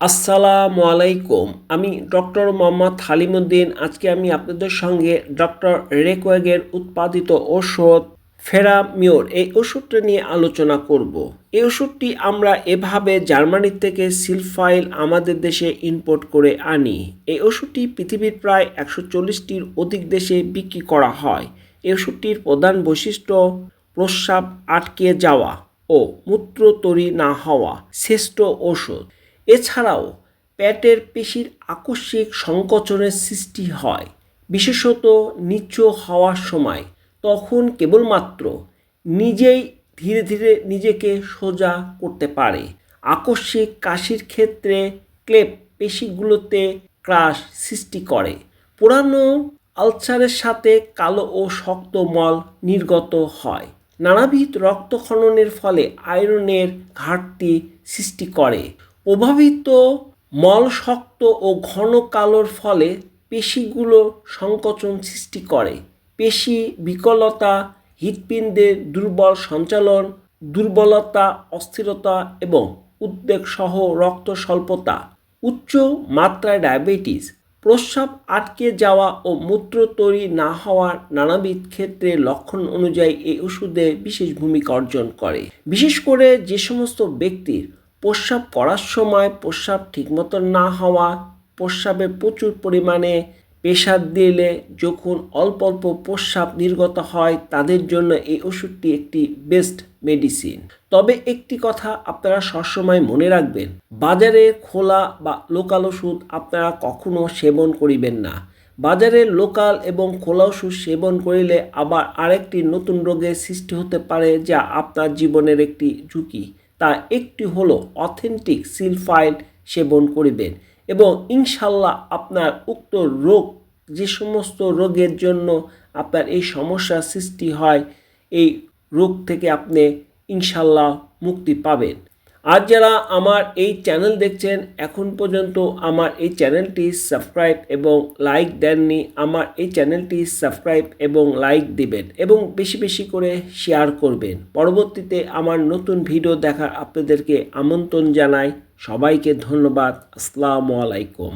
আসসালামু আলাইকুম। আমি ডক্টর মোহাম্মদ হালিমুদ্দিন। আজকে আমি আপনাদের সঙ্গে ডক্টর রেকোয়েগের উৎপাদিত ওষুধ ফেরামিওর এই ওষুধটা নিয়ে আলোচনা করব। এই ওষুধটি আমরা এভাবে জার্মানি থেকে সিলফাইল আমাদের দেশে ইম্পোর্ট করে আনি। এই ওষুধটি পৃথিবীর প্রায় একশো চল্লিশটির অধিক দেশে বিক্রি করা হয়। এই ওষুধটির প্রধান বৈশিষ্ট্য প্রস্রাব আটকে যাওয়া ও মূত্র তৈরি না হওয়া। শ্রেষ্ঠ ওষুধ এছাড়াও পেটের পেশির আকস্মিক সংকোচনের সৃষ্টি হয়। বিশেষত নিচু হওয়ার সময়। তখন কেবলমাত্র নিজেই ধীরে ধীরে নিজেকে সোজা করতে পারে। আকস্মিক কাশির ক্ষেত্রে ক্লেপ পেশিগুলোতে ক্রাশ সৃষ্টি করে। পুরানো আলসারের সাথে কালো ও শক্ত মল নির্গত হয়। নানাবিধ রক্তক্ষরণের ফলে আয়রনের ঘাটতি সৃষ্টি করে। প্রভাবিত মল শক্ত ও ঘন কালোর ফলে পেশিগুলো সংকোচন সৃষ্টি করে। পেশি বিকলতা, হৃৎপিণ্ডের দুর্বল সঞ্চালন, দুর্বলতা, অস্থিরতা এবং উদ্বেগ সহ রক্ত স্বল্পতা, উচ্চ মাত্রায় ডায়াবেটিস, প্রস্রাব আটকে যাওয়া ও মূত্র তৈরি না হওয়ার নানাবিধ ক্ষেত্রে লক্ষণ অনুযায়ী এই ওষুধে বিশেষ ভূমিকা অর্জন করে। বিশেষ করে যে সমস্ত ব্যক্তির প্রস্রাব করার সময় প্রস্রাব ঠিকমতো না হওয়া, প্রস্রাবে প্রচুর পরিমাণে প্রেশার দিলে যখন অল্প অল্প প্রস্রাব নির্গত হয়, তাদের জন্য এই ওষুধটি একটি বেস্ট মেডিসিন। তবে একটি কথা আপনারা সবসময় মনে রাখবেন, বাজারে খোলা বা লোকাল ওষুধ আপনারা কখনো সেবন করিবেন না। বাজারে লোকাল এবং খোলা ওষুধ সেবন করিলে আবার আরেকটি নতুন রোগের সৃষ্টি হতে পারে যা আপনার জীবনের একটি ঝুঁকি। তা একটি হলো অথেন্টিক সিল ফাইল সেবন করিবেন এবং ইনশাল্লাহ আপনার উক্ত রোগ, যে সমস্ত রোগের জন্য আপনার এই সমস্যার সৃষ্টি হয়, এই রোগ থেকে আপনি ইনশাল্লাহ মুক্তি পাবেন। আর যারা আমার এই চ্যানেল দেখছেন, এখন পর্যন্ত আমার এই চ্যানেলটি সাবস্ক্রাইব এবং লাইক দেননি, আমার এই চ্যানেলটি সাবস্ক্রাইব এবং লাইক দিবেন এবং বেশি বেশি করে শেয়ার করবেন। পরবর্তীতে আমার নতুন ভিডিও দেখার আপনাদেরকে আমন্ত্রণ জানাই। সবাইকে ধন্যবাদ। আসসালামু আলাইকুম।